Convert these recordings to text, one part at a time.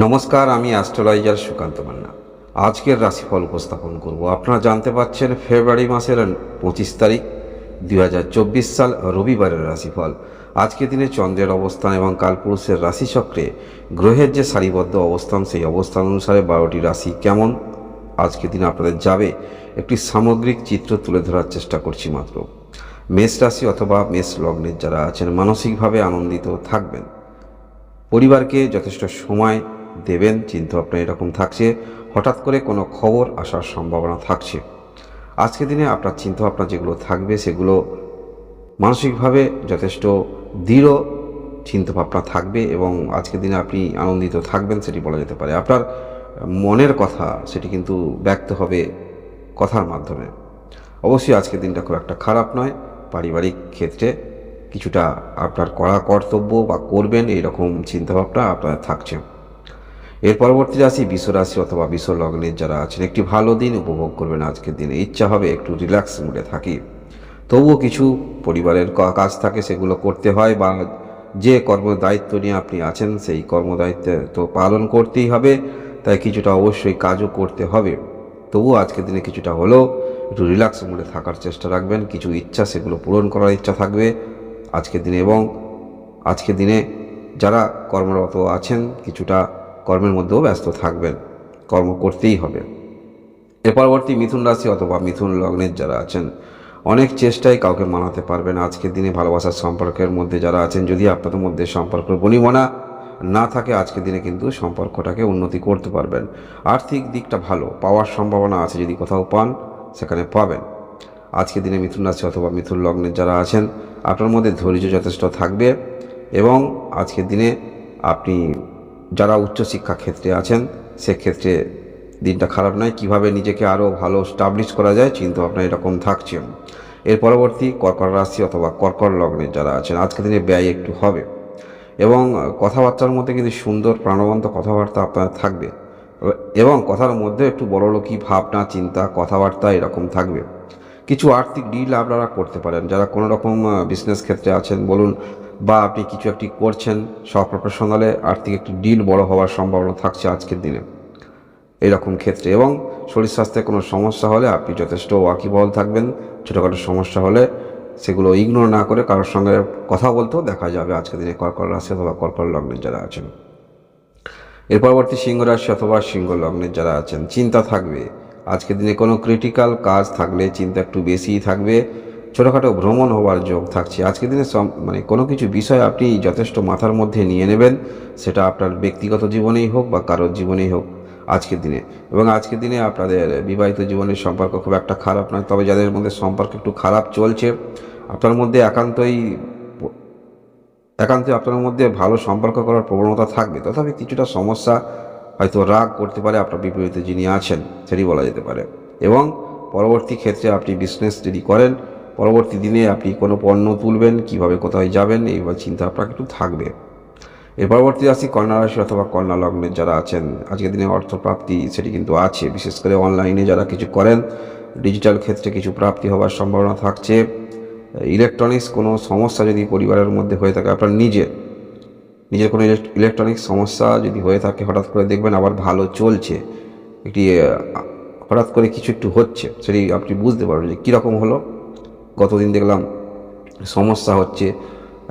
নমস্কার, আমি অ্যাস্ট্রোলজার সুকান্ত মান্না। আজকের রাশিফল উপস্থাপন করব। আপনারা জানতে পাচ্ছেন ফেব্রুয়ারি মাসের পঁচিশ তারিখ দু হাজার চব্বিশ সাল রবিবারের রাশিফল। আজকের দিনে চন্দ্রের অবস্থান এবং কালপুরুষের রাশিচক্রে গ্রহের যে সারিবদ্ধ অবস্থান, সেই অবস্থান অনুসারে বারোটি রাশি কেমন? আজকের দিনে আপনাদের যাবে একটি সামগ্রিক চিত্র তুলে ধরার চেষ্টা করছি মাত্র। মেষ রাশি অথবা মেষ লগ্নের যারা আছেন, মানসিকভাবে আনন্দিত থাকবেন। পরিবারকে যথেষ্ট সময় দেবেন, চিন্তাভাবনা এরকম থাকছে, হঠাৎ করে কোনো খবর আসার সম্ভাবনা থাকছে। আজকের দিনে আপনার চিন্তাভাবনা যেগুলো থাকবে, সেগুলো মানসিকভাবে যথেষ্ট দৃঢ় চিন্তাভাবনা থাকবে এবং আজকের দিনে আপনি আনন্দিত থাকবেন, সেটি বলা যেতে পারে। আপনার মনের কথা, সেটি কিন্তু ব্যক্ত হবে কথার মাধ্যমে। অবশ্যই আজকের দিনটা খুব একটা খারাপ নয়। পারিবারিক ক্ষেত্রে কিছুটা আপনার করা কর্তব্য বা করবেন এইরকম চিন্তাভাবনা আপনার থাকছে। এর পরবর্তী রাশি বিশ্ব রাশি অথবা বিশ্ব লগ্নের যারা আছেন, একটি ভালো দিন উপভোগ করবেন আজকের দিনে। ইচ্ছা হবে একটু রিল্যাক্স মুডে থাকি। তবুও কিছু পরিবারের কাজ থাকে, সেগুলো করতে হয় বা যে কর্ম দায়িত্ব নিয়ে আপনি আছেন, সেই কর্মদায়িত্ব তো পালন করতেই হবে, তাই কিছুটা অবশ্যই কাজও করতে হবে। তবুও আজকের দিনে কিছুটা হলেও একটু রিল্যাক্স মুডে থাকার চেষ্টা রাখবেন। কিছু ইচ্ছা, সেগুলো পূরণ করার ইচ্ছা থাকবে আজকের দিনে এবং আজকের দিনে যারা কর্মরত আছেন, কিছুটা কর্মের মধ্যেও ব্যস্ত থাকবেন। কর্ম করতেই হবে। এর পরবর্তী মিথুন রাশি অথবা মিথুন লগ্নের যারা আছেন, অনেক চেষ্টায় কাউকে মানাতে পারবেন। আজকের দিনে ভালোবাসার সম্পর্কের মধ্যে যারা আছেন, যদি আপনাদের মধ্যে সম্পর্ক বনিমনা না থাকে, আজকের দিনে কিন্তু সম্পর্কটাকে উন্নতি করতে পারবেন। আর্থিক দিকটা ভালো, পাওয়ার সম্ভাবনা আছে যদি কোথাও পান, সেখানে পাবেন। আজকের দিনে মিথুন রাশি অথবা মিথুন লগ্নের যারা আছেন, আপনার মধ্যে ধৈর্য যথেষ্ট থাকবে এবং আজকের দিনে আপনি যারা উচ্চশিক্ষা ক্ষেত্রে আছেন, সেক্ষেত্রে দিনটা খারাপ নয়। কীভাবে নিজেকে আরও ভালো স্টাবলিশ করা যায় চিন্তা ভাবনা এরকম থাকছে। এর পরবর্তী কর্কর রাশি অথবা কর্কর লগ্নের যারা আছেন আজকের দিনে ব্যয় একটু হবে। এবং কথাবার্তার মধ্যে কিন্তু সুন্দর প্রাণবন্ত কথাবার্তা আপনার থাকবে। এবং কথার মধ্যে একটু বড়লোকি ভাবনা, চিন্তা, কথাবার্তা এরকম থাকবে। কিছু আর্থিক ডিল আপনারা করতে পারেন। যারা কোনো রকম বিজনেস ক্ষেত্রে আছেন, বলুন বা আপনি কিছু একটি করছেন সব প্রফেশনালে আর্থিক একটি ডিল বড় হওয়ার সম্ভাবনা থাকছে আজকের দিনে। এরকম ক্ষেত্রে এবং শরীর স্বাস্থ্যে কোনো সমস্যা হলে আপনি যথেষ্ট ওয়াকিবহল থাকবেন। ছোটোখাটো সমস্যা হলে সেগুলো ইগনোর না করে কারোর সঙ্গে কথা বলতেও দেখা যাবে আজকের দিনে কর্কট রাশি অথবা কর্কট লগ্নের যারা আছেন। এর পরবর্তী সিংহ রাশি অথবা সিংহ লগ্নের যারা আছেন, চিন্তা থাকবে। আজকের দিনে কোনো ক্রিটিক্যাল কাজ থাকলে চিন্তা একটু বেশিই থাকবে। ছোটোখাটো ভ্রমণ হওয়ার যোগ থাকছে। আজকের দিনে মানে কোনো কিছু বিষয় আপনি যথেষ্ট মাথার মধ্যে নিয়ে নেবেন, সেটা আপনার ব্যক্তিগত জীবনেই হোক বা কারোর জীবনেই হোক আজকের দিনে। এবং আজকের দিনে আপনাদের বিবাহিত জীবনের সম্পর্ক খুব একটা খারাপ নয়, তবে যাদের মধ্যে সম্পর্ক একটু খারাপ চলছে, আপনার মধ্যে একান্তই একান্তে আপনার মধ্যে ভালো সম্পর্ক করার প্রবণতা থাকবে। তথাপি কিছুটা সমস্যা হয়তো রাগ করতে পারে আপনার বিপরীতে যিনি আছেন, সেটি বলা যেতে পারে। এবং পরবর্তী ক্ষেত্রে আপনি বিজনেস যদি করেন পরবর্তী দিনে আপনি কোনো পণ্য তুলবেন, কীভাবে কোথায় যাবেন এইভাবে চিন্তা আপনার একটু থাকবে। এর পরবর্তী রাশি কন্যা রাশি অথবা কন্যা লগ্নের যারা আছেন, আজকের দিনে অর্থপ্রাপ্তি সেটি কিন্তু আছে। বিশেষ করে অনলাইনে যারা কিছু করেন, ডিজিটাল ক্ষেত্রে কিছু প্রাপ্তি হওয়ার সম্ভাবনা থাকছে। ইলেকট্রনিক্স কোনো সমস্যা যদি পরিবারের মধ্যে হয়ে থাকে, আপনার নিজের নিজের কোনো ইলেকট্রনিক্স সমস্যা যদি হয়ে থাকে, হঠাৎ করে দেখবেন আবার ভালো চলছে। একটি হঠাৎ করে কিছু একটু হচ্ছে, সেটি আপনি বুঝতে পারবেন যে কীরকম হলো। গতদিন দেখলাম সমস্যা হচ্ছে,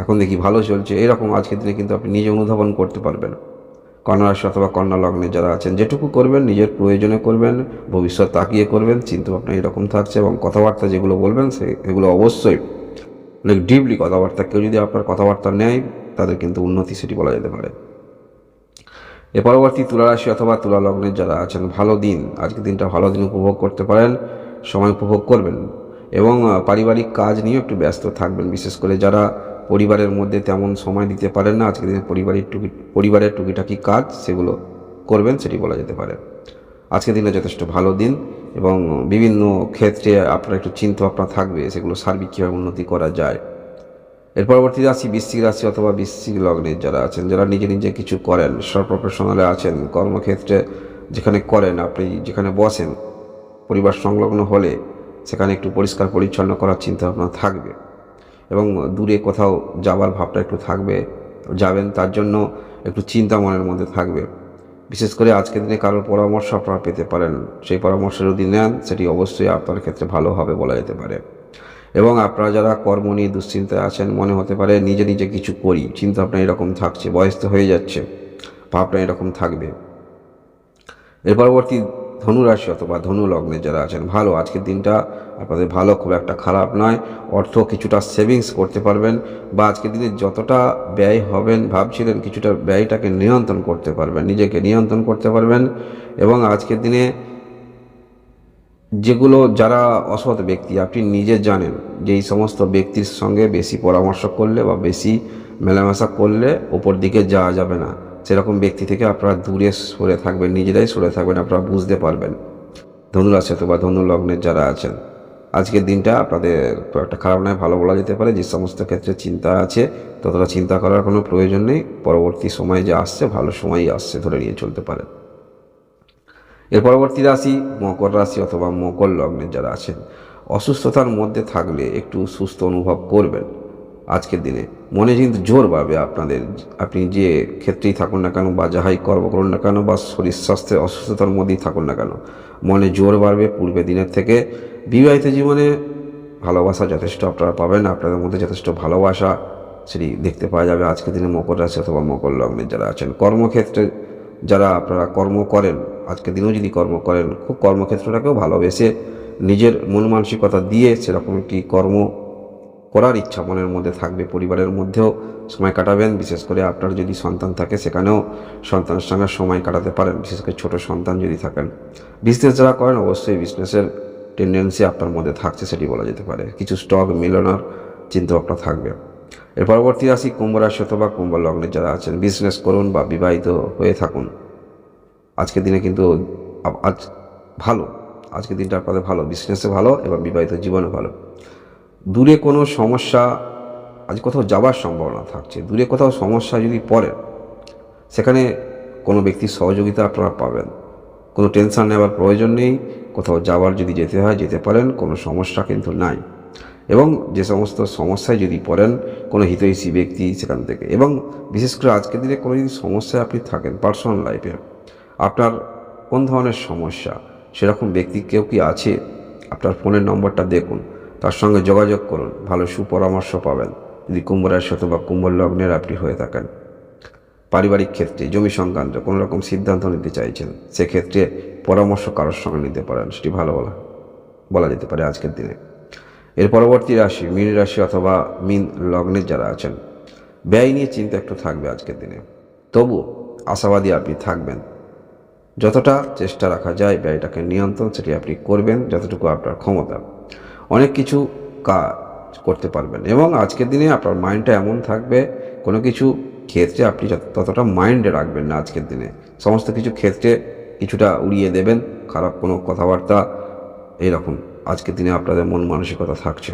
এখন দেখি ভালো চলছে। এরকম আজকের দিনে কিন্তু আপনি নিজে অনুধাবন করতে পারবেন। কন্যা রাশি অথবা কন্যা লগ্নে যারা আছেন, যেটুকু করবেন, নিজের প্রয়োজনে করবেন, ভবিষ্যৎ তাকিয়ে করবেন চিন্তা ভাবনা এরকম থাকছে এবং কথাবার্তা যেগুলো বলবেন, সে এগুলো অবশ্যই অনেক ডিপলি কথাবার্তা। কেউ যদি আপনার কথাবার্তা নেয়, তাদের কিন্তু উন্নতি সেটি বলা যেতে পারে। এ পরবর্তী তুলা রাশি অথবা তুলা লগ্নের যারা আছেন, ভালো দিন, আজকের দিনটা ভালো দিন উপভোগ করতে পারেন, সময় উপভোগ করবেন। এবং পারিবারিক কাজ নিয়ে একটু ব্যস্ত থাকবেন। বিশেষ করে যারা পরিবারের মধ্যে তেমন সময় দিতে পারেন না, আজকের দিনে পরিবারের টুকি, পরিবারের টুকিটাকি কাজ সেগুলো করবেন, সেটি বলা যেতে পারে। আজকের দিনে যথেষ্ট ভালো দিন এবং বিভিন্ন ক্ষেত্রে আপনার একটু চিন্তা ভাবনা থাকবে, সেগুলো সার্বিক কীভাবে উন্নতি করা যায়। এর পরবর্তী রাশি বৃশ্চিক রাশি অথবা বৃশ্চিক লগ্নের যারা আছেন, যারা নিজে নিজে কিছু করেন সব প্রফেশনালে আছেন, কর্মক্ষেত্রে যেখানে করেন, আপনি যেখানে বসেন, পরিবার সংলগ্ন হলে সেখানে একটু পরিষ্কার পরিচ্ছন্ন করার চিন্তা ভাবনা থাকবে। এবং দূরে কোথাও যাওয়ার ভাবটা একটু থাকবে। যাবেন তার জন্য একটু চিন্তা মনের মধ্যে থাকবে। বিশেষ করে আজকের দিনে কারোর পরামর্শ আপনারা পেতে পারেন। সেই পরামর্শ যদি নেন, সেটি অবশ্যই আপনার ক্ষেত্রে ভালো হবে বলা যেতে পারে। এবং আপনারা যারা কর্ম নিয়ে দুশ্চিন্তায় আছেন, মনে হতে পারে নিজে নিজে কিছু করি চিন্তা আপনার এরকম থাকছে, বয়স তো হয়ে যাচ্ছে, ভাবনা এরকম থাকবে। এর পরবর্তী ধনু রাশি অথবা ধনু লগ্নে যারা আছেন, ভালো, আজকের দিনটা আপনাদের ভালো, খুব একটা খারাপ নয়। অর্থ কিছুটা সেভিংস করতে পারবেন বা আজকের দিনে যতটা ব্যয় হবেন ভাবছিলেন, কিছুটা ব্যয়টাকে নিয়ন্ত্রণ করতে পারবেন, নিজেকে নিয়ন্ত্রণ করতে পারবেন এবং আজকের দিনে যেগুলো যারা অসৎ ব্যক্তি, আপনি নিজে জানেন যে এই সমস্ত ব্যক্তির সঙ্গে বেশি পরামর্শ করলে বা বেশি মেলামেশা করলে ওপর দিকে যাওয়া যাবে না। সেরকম ব্যক্তি থেকে আপনারা দূরে সরে থাকবেন, নিজেরাই সরে থাকবেন, আপনারা বুঝতে পারবেন। ধনুরাশি অথবা ধনু লগ্নের যারা আছেন। আজকের দিনটা আপনাদের একটা খারাপ নয়, ভালো বলা যেতে পারে, যে সমস্ত ক্ষেত্রে চিন্তা আছে, ততটা চিন্তা করার কোনো প্রয়োজন নেই। পরবর্তী সময় যে আসছে, ভালো সময়ই আসছে ধরে নিয়ে চলতে পারেন এর পরবর্তী রাশি, মকর রাশি অথবা মকর লগ্নের যারা আছেন, অসুস্থতার মধ্যে থাকলে একটু সুস্থ অনুভব করবেন। আজকের দিনে। মনে কিন্তু জোর পাবে আপনাদের, আপনি যে ক্ষেত্রেই থাকুন না কেন বা যাহাই কর্ম করুন না কেন বা শরীর স্বাস্থ্যের অসুস্থতার মধ্যেই থাকুন না কেন, মনে জোর বাড়বে পূর্বে দিনের থেকে। বিবাহিত জীবনে ভালোবাসা যথেষ্ট আপনারা পাবেন, আপনাদের মধ্যে যথেষ্ট ভালোবাসা সেটি দেখতে পাওয়া যাবে। আজকের দিনে মকর রাশি অথবা মকর লগ্নের যারা আছেন, কর্মক্ষেত্রে যারা আপনারা কর্ম করেন, আজকের দিনেও যদি কর্ম করেন, খুব কর্মক্ষেত্রটাকেও ভালোবেসে নিজের মন মানসিকতা দিয়ে সেরকম একটি কর্ম করার ইচ্ছা মনের মধ্যে থাকবে, পরিবারের মধ্যেও সময় কাটাবেন। বিশেষ করে আপনার যদি সন্তান থাকে, সেখানেও সন্তানের সঙ্গে সময় কাটাতে পারেন। বিশেষ করে ছোটো সন্তান যদি থাকেন। বিজনেস যারা করেন, অবশ্যই বিজনেসের টেন্ডেন্সি আপনার মধ্যে থাকছে, সেটি বলা যেতে পারে। কিছু স্টক মেলানোর চিন্তাভাবনা থাকবে। এর পরবর্তী রাশি কুম্ভ রাশি অথবা কুম্ভ লগ্নে যারা আছেন বিজনেস করুন বা বিবাহিত হয়ে থাকুন। আজকের দিনে কিন্তু আজ ভালো। আজকের দিনটা আপনাদের ভালো। বিজনেসে ভালো এবং বিবাহিত জীবনে ভালো। দূরে কোনো সমস্যা, আজ কোথাও যাবার সম্ভাবনা থাকছে, দূরে কোথাও সমস্যা যদি পড়ে, সেখানে কোনো ব্যক্তির সহযোগিতা আপনারা পাবেন। কোনো টেনশন নেওয়ার প্রয়োজন নেই, কোথাও যাওয়ার যদি যেতে হয়, যেতে পারেন, কোনো সমস্যা কিন্তু নাই। এবং যে সমস্ত সমস্যায় যদি পড়েন, কোনো হিতৈষী ব্যক্তি সেখান থেকে। এবং বিশেষ করে আজকের দিনে কোনো যদি সমস্যায় আপনি থাকেন পার্সোনাল লাইফে আপনার কোন ধরনের সমস্যা, সেরকম ব্যক্তি কেউ কি আছে? আপনার ফোনের নম্বরটা দেখুন। তার সঙ্গে যোগাযোগ করুন, ভালো সুপরামর্শ পাবেন। যদি কুম্ভ রাশি অথবা কুম্ভ লগ্নের আপনি হয়ে থাকেন। পারিবারিক ক্ষেত্রে, জমি সংক্রান্ত কোনো রকম সিদ্ধান্ত নিতে চাইছেন, সেক্ষেত্রে পরামর্শ কারোর সঙ্গে নিতে পারেন, সেটি ভালো বলা বলা যেতে পারে আজকের দিনে। এর পরবর্তী রাশি, মীন রাশি অথবা মীন লগ্নের যারা আছেন, ব্যয় নিয়ে চিন্তা একটু থাকবে আজকের দিনে। তবু আশাবাদী আপনি থাকবেন। যতটা চেষ্টা রাখা যায়, ব্যয়টাকে নিয়ন্ত্রণ সেটি আপনি করবেন, যতটুকু আপনার ক্ষমতা। অনেক কিছু কাজ করতে পারবেন। এবং আজকের দিনে আপনার মাইন্ডটা এমন থাকবে, কোনো কিছু ক্ষেত্রে আপনি ততটা মাইন্ডে রাখবেন না আজকের দিনে। সমস্ত কিছু ক্ষেত্রে কিছুটা উড়িয়ে দেবেন, খারাপ কোনো কথাবার্তা এইরকম আজকের দিনে আপনাদের মন মানসিকতা থাকছে।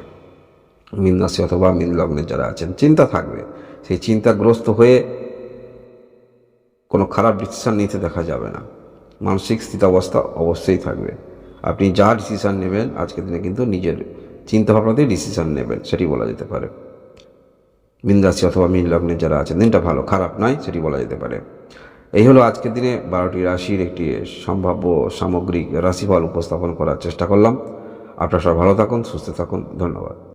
মিন অথবা মিন লগ্নের যারা আছেন, চিন্তা থাকবে। সেই চিন্তাগ্রস্ত হয়ে কোনো খারাপ ডিসিশান নিতে দেখা যাবে না। মানসিক স্থিতাবস্থা অবশ্যই থাকবে। আপনি যা ডিসিশান নেবেন, আজকের দিনে কিন্তু নিজের চিন্তাভাবনাতেই ডিসিশান নেবেন, সেটি বলা যেতে পারে। মিন রাশি অথবা মিন লগ্নে যারা আছেন, দিনটা ভালো, খারাপ নয়, সেটি বলা যেতে পারে। এই হলো আজকের দিনে বারোটি রাশির একটি সম্ভাব্য সামগ্রিক রাশিফল উপস্থাপন করার চেষ্টা করলাম। আপনারা সব ভালো থাকুন, সুস্থ থাকুন, ধন্যবাদ।